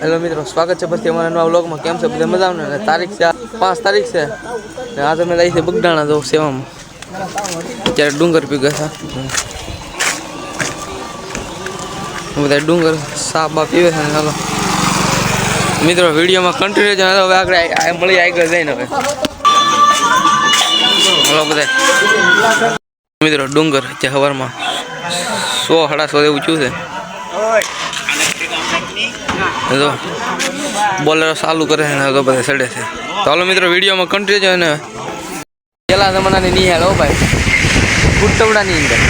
Hello મિત્રો, સ્વાગત છે પછી અમારા નવા વ્લોગમાં કેમ છે? બધા મજા ને તારીખ છે, પાંચ તારીખ છે. ને આજે અમે લઈ છે બગડાણા જવું સેવામાં. અત્યારે ડુંગર પી ગયા છે. બધા ડુંગર સાપ બાપ પીવે છે ચાલો મિત્રો, વિડીયોમાં કન્ટિન્યુ છે હવે આગળ મળી આગળ જઈને હવે. હલો, બધા. મિત્રો, ડુંગર છે સવારમાં સો, સાડા સો એવું થયું છે. જો બોલેરો ચાલુ કરે છે ને તો બધા સડે છે. તો હાલો મિત્રો વિડીયોમાં કન્ટિન્યુ છે ને પેલા જમાનાની નિહાળ હો ભાઈ. ગુટવડાની અંદર.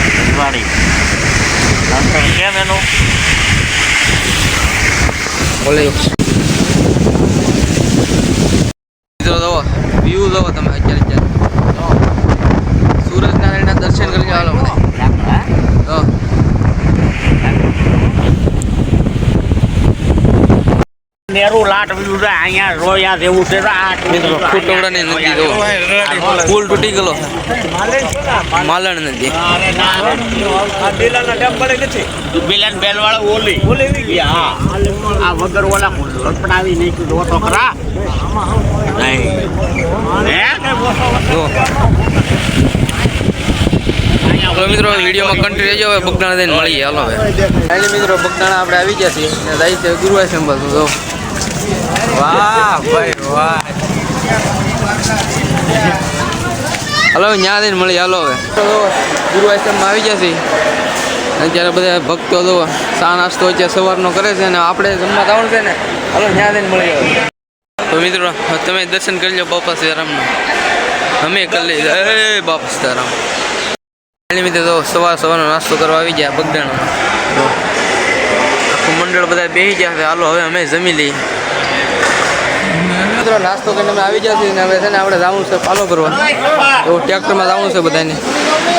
કેમ એનું? બોલે. વ્યૂ જોવો તમે અત્યારે અત્યારે સૂરજ નારાયણના દર્શન કરી હાલો બધા તો નેરું લાટ વ્યૂ છે અહીંયા રોયા જેવું છે. મિત્રો ફૂટવડાની નદી જો પુલ તૂટી ગયેલો માલણ નદી. બિલન બેલવાળા ઓલી. ઓલી હા. આ વગર ઓલા લપડાવી નાખ્યું જો તો ખરા? નહીં. જો તો મિત્રો વિડીયોમાં કન્ટિન્યુ રહેજો. હવે બગદાણા દઈને મળીએ. હાલો હવે. મિત્રો બગદાણા આપણે આવી ગયા છીએ. જાય છે ગુરુવાય સંભાળ તો વાહ, ભાઈ, વાહ. હલો ત્યાં જઈને મળીએ હાલો હવે. તો ગુરુવાય આવી ગયા અને અત્યારે બધા ભક્તો તો ચા નાસ્તો અત્યારે સવારનો કરે છે ને આપણે જમવા જવાનું છે ને, હાલો ત્યાં થઈને મળી તો મિત્રો, તમે દર્શન કરી લો બાપા સીતારામનું. અમે કરી લઈએ. એ, બાપા સીતારામ. એની મિત્રો, તો સવાર સવારનો નાસ્તો કરવા આવી ગયા બગદાણા આખું મંડળ બધા બેસી ગયા છે. હાલો, હવે અમે જમી લઈએ. મિત્રો, નાસ્તો કરીને અમે આવી ગયા ને હવે છે ને આપણે જવું છે ફોલો કરવા એવું ટ્રેક્ટરમાં જવું છે બધાને.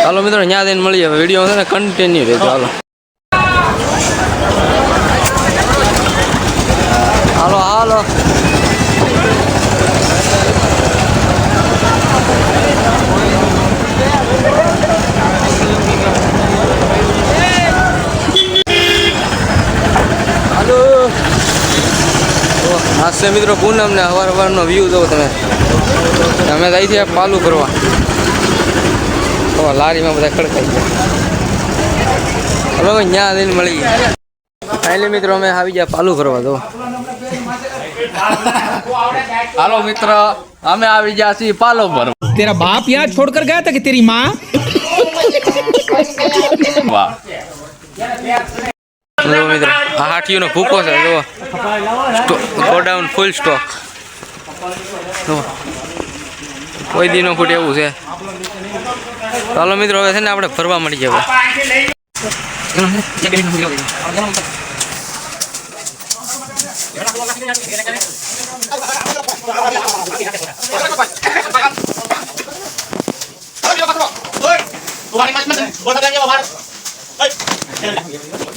ચાલો મિત્રો ત્યાં જઈને મળીએ હવે વીડિયો છે ને કન્ટિન્યુ રહેજો. હાલો. હાલો હાલો. હાસ્ય છે મિત્રો પૂનમને અવાર અવારનો વ્યૂ જોવો તમે. અમે જાય છે પાલું ભરવા લારીમાં બધા ખડકાઈ ગયા. હવે ત્યાં જઈને મળી ગયા. ફાઇનલી મિત્રો અમે આવી ગયા પાલુ ભરવા તો હાલો મિત્ર અમે આવી ગયા છીએ પાલો ભરવા તેરા બાપ યહાં છોડકર ગયા હતા કે તેરી માં વાહ. હાથીઓનો ભૂકો છે જો ગોડાઉન ફૂલ સ્ટોક જો કોઈ દી નો ફૂટ એવું છે. ચાલો મિત્રો, હવે છે ને આપણે ફરવા મળી જવા મિત્રો અમે લાવી દેવા પાલું ભરી જવા હલો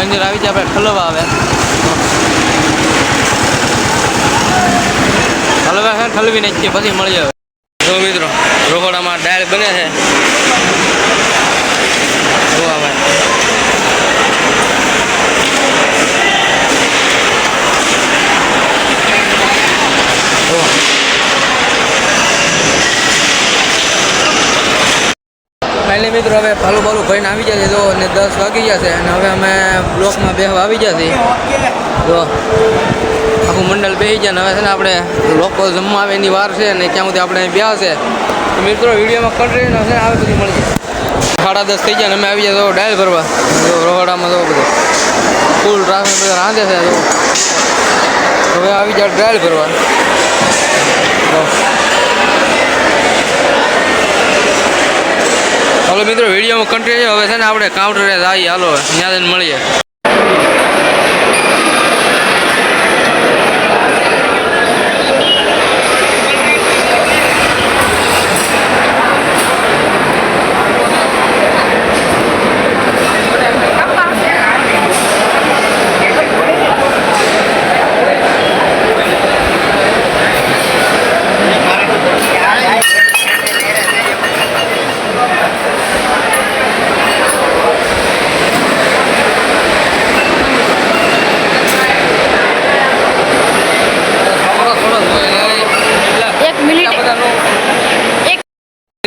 અંદર આવી જાય આપણે ખલવા આવે હલવા છે ઠલવી નાખીએ પછી મળી આવે જો મિત્રો, રોહોડામાં ડાળ બને છે. જોવા ભાઈ ફાઇનલી મિત્રો હવે પાલું બાલું ભાઈને આવી જશે જો, અને દસ વાગી છે, અને હવે અમે બ્લોકમાં બેહવા આવી છીએ. જો, આખું મંડળ બેસી જાય હવે છે ને આપણે લોકો જમવા આવે એની વાર છે ને ક્યાં સુધી આપણે બેહા છે મિત્રો, વિડીયોમાં કન્ટિન્યુ છે ને આવે સુધી મળી જાય. સાડા દસ થઈ જાય ને અમે આવી જાય તો ડાયલ ભરવા. જો, રોહડામાં જો બધું. ફૂલ ટ્રાફિક બધા રાંધે છે, જો. હવે આવી જાય ડાયલ ભરવા. હાલો મિત્રો વિડીયોમાં કન્ટિન્યુ હવે છે ને આપણે કાઉન્ટરે જઈએ હાલો ત્યાં મળીએ.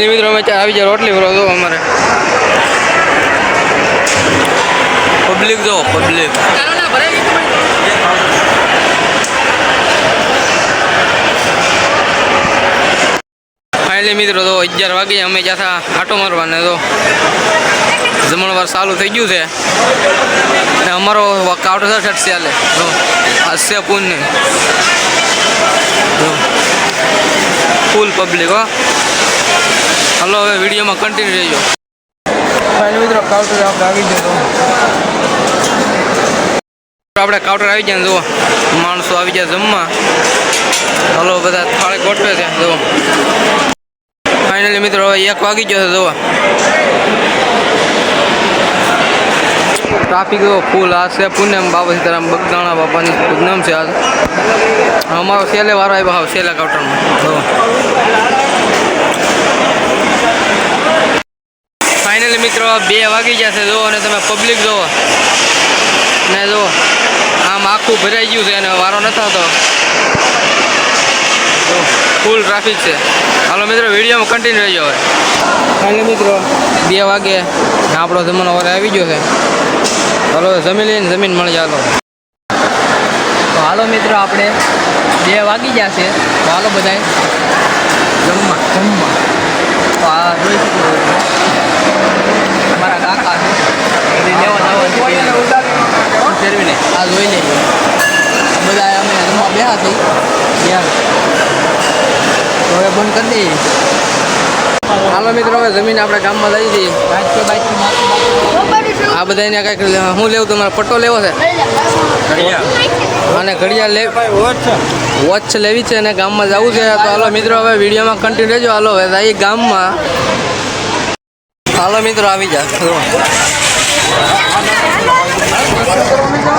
મિત્રો અમે ત્યાં આવી જાય રોટલી ભરો દો અમારે. પબ્લિક જો પબ્લિક. ફાઇનલી મિત્રો તો અગિયાર વાગે અમે જ્યાં આટો મારવાને તો જમણવાર ચાલુ થઈ ગયું છે. અમારો કાઉન્ટર છે ઠટ ચાલે જો હાસ્ય પૂનને. ફૂલ પબ્લિક હો. હલો હવે વિડીયોમાં કન્ટિન્યુ રહેજો. ફાઇનલ મિત્રો કાઉન્ટર આપણે આવી ગયો આપણે કાઉન્ટર આવી ગયા ને જુઓ માણસો આવી ગયા જમવા. હલો બધા થાળે ગોઠવે છે જુઓ. ફાઇનલી મિત્રો હવે એક વાગી ગયો છે જુઓ. ટ્રાફિક એવો ફૂલ આ છે પૂનમ બાબા સીતારામ બગદાણા બાપાની પૂનમ છે આજ અમારો સેલે વારો આવ્યો હા સેલા કાઉન્ટરમાં ફાઇનલી મિત્રો બે વાગી જશે જુઓ અને તમે પબ્લિક જુઓ. ને જુઓ આમ આખું ભરાઈ ગયું છે અને વારો નથી આવતો. ફૂલ ટ્રાફિક છે. હાલો મિત્રો વિડીયોમાં કન્ટિન્યુ રહેજો હવે. ફાઇનલી મિત્રો. બે વાગે આપણો જમવાનો વારે આવી ગયો છે. હાલો જમી લઈને જમીન મળી ચાલો તો હાલો મિત્રો આપણે બે વાગી ગયા છે. તો હાલો બધાય. જમવા જમવા. તો આ જોઈ શકો છો તમે. અમારા કાકા છે એ લેવા જવા ફેરવીને આ જોઈ બધા અમે જમવા બેહા થઈ ત્યાં તો હવે બંધ કરી દઈએ. હાલો મિત્રો હવે જમીન આપણે ગામમાં લઈ દઈએ આ બધાને કંઈક હું લેવું તમારે પટ્ટો લેવો છે? અને ઘડિયાળ લે વોચ લેવી છે અને ગામમાં જવું છે. તો હાલો મિત્રો હવે વિડીયોમાં કન્ટિન્યુ રહેજો. હાલો હવે એ ગામમાં. હાલો મિત્રો આવી જા.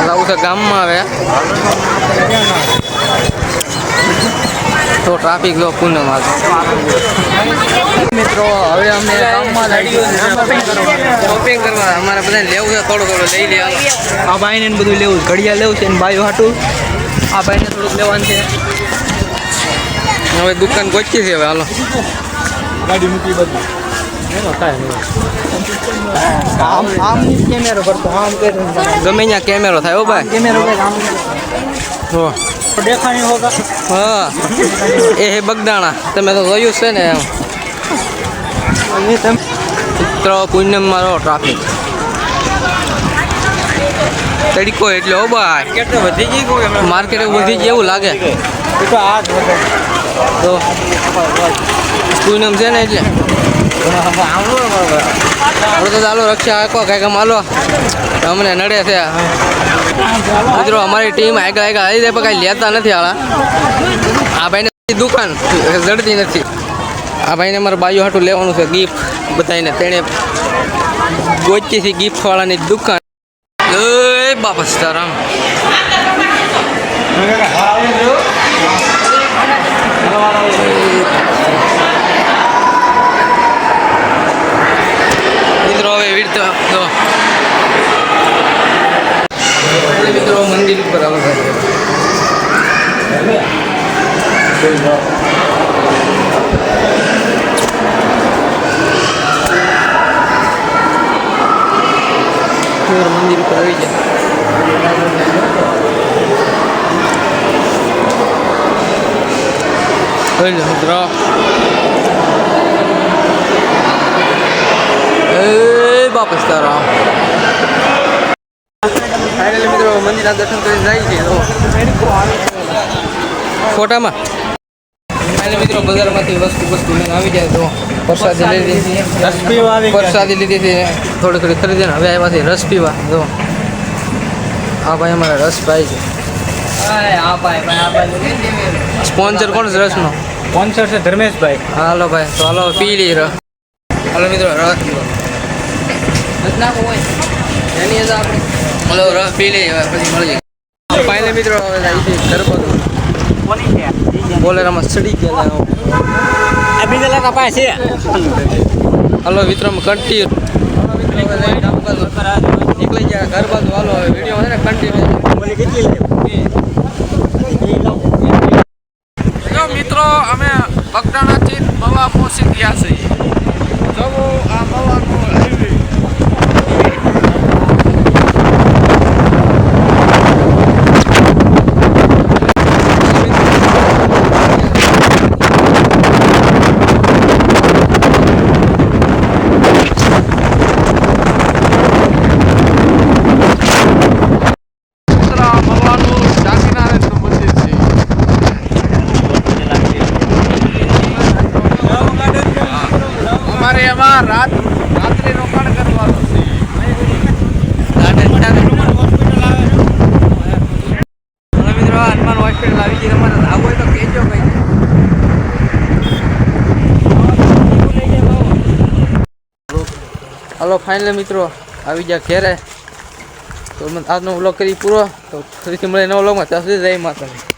જવું છે ગામમાં હવે. તો ટ્રાફિક જો પૂનમ મિત્રો હવે અમે ગામમાં શોપિંગ કરવા. અમારે બધાને લેવું છે થોડું થોડું લઈ લેવાનું. આ ભાઈને બધું લેવું ઘડિયા ઘડિયાળ લેવું છે ને બાયો હાટું. આ ભાઈને થોડુંક લેવાનું છે. હવે દુકાન ગોચી છે હવે હાલો. આમ આમ કેમેરો કરતો આમ કે ગમે ત્યાં કેમેરો થાય ઓ ભાઈ. કેમેરો કે આમ હો. દેખાણી હોગા હા. એ હે બગદાણા. તમે તો જોયું છે ને એમ. ઉત્તર પૂનમ મારો ટ્રાફિક તડકો એટલે ઓ ભાઈ. કેટલે વધી ગઈ કોઈ માર્કેટ વધી જેવું લાગે. તો આ તો પૂનમ છે ને એટલે. આપણે તો ચાલો, રક્ષા આખો કાંઈક આમ હાલો. અમને નડે છે. મિત્રો, અમારી ટીમ આગળ આગળ આવી જાય, પણ કાંઈ લેતા નથી આળા આ ભાઈને દુકાન જડતી નથી. આ ભાઈને મારે બાજુ હાટું લેવાનું છે ગિફ્ટ બધાને તેણે ગોચીથી ગિફ્ટવાળાની દુકાન. એ બાપા સીતારામ મિત્રો હવે એવી રીતે જો મંદિર ઉપર આવો ભાઈ. મંદિર ઉપર આવી જાય. Öyle ફાઇનલી મિત્રો મંદિરના દર્શન કરીને જાય છે. તો ફોટામાં. ફાઇનલ મિત્રો બજારમાંથી વસ્તુ વસ્તુ લઈને આવી જાય તો પ્રસાદી લીધી પ્રસાદી લીધી હતી થોડી થોડી ખરીદીને હવે આવ્યા છે રસ પીવા. જો. આ ભાઈ અમારા રસ ભાઈ છે. આય, આ ભાઈ ભાઈ આ ભાઈ. સ્પોન્સર કોણ છે રસનો? સ્પોન્સર છે ધર્મેશભાઈ. હાલો ભાઈ તો હાલો પી લઈ રસ. હાલો મિત્રો રસ પીવો. એની અંદર આપણે હાલો રસ પી હવે પછી મળી ફાઇનલ મિત્રો હવે જાય ગરબા કોની છે? બોલેરામાં સડી ગયા બીજા લાટા પાસે છે. હાલો મિત્રોમાં કન્ટિન્યુ નીકળી ગયા ઘર બાજુ હાલો હવે વીડિયો છે ને કન્ટિન્યુ મિત્રો અમે બગદાણાથી મવા પહોંચી ગયા છીએ જવો આ મવાનો હાઈવે મવાનું ડાકીનારાયણનું મંદિર છે અમારે એમાં રાત રાત્રે રોકાણ કરવાનું છે હવે મિત્રો આ હનુમાન હોસ્પિટલ આવી ગઈ તમારે આવું હોય તો કહેજો કઈ હલો ફાઇનલ મિત્રો, આવી ગયા ઘેરે. તો આજનો વ્લોગ કરી પૂરો. તો ફરીથી મળે નવો વ્લોગમાં ત્યાં સુધી જય માતાજી.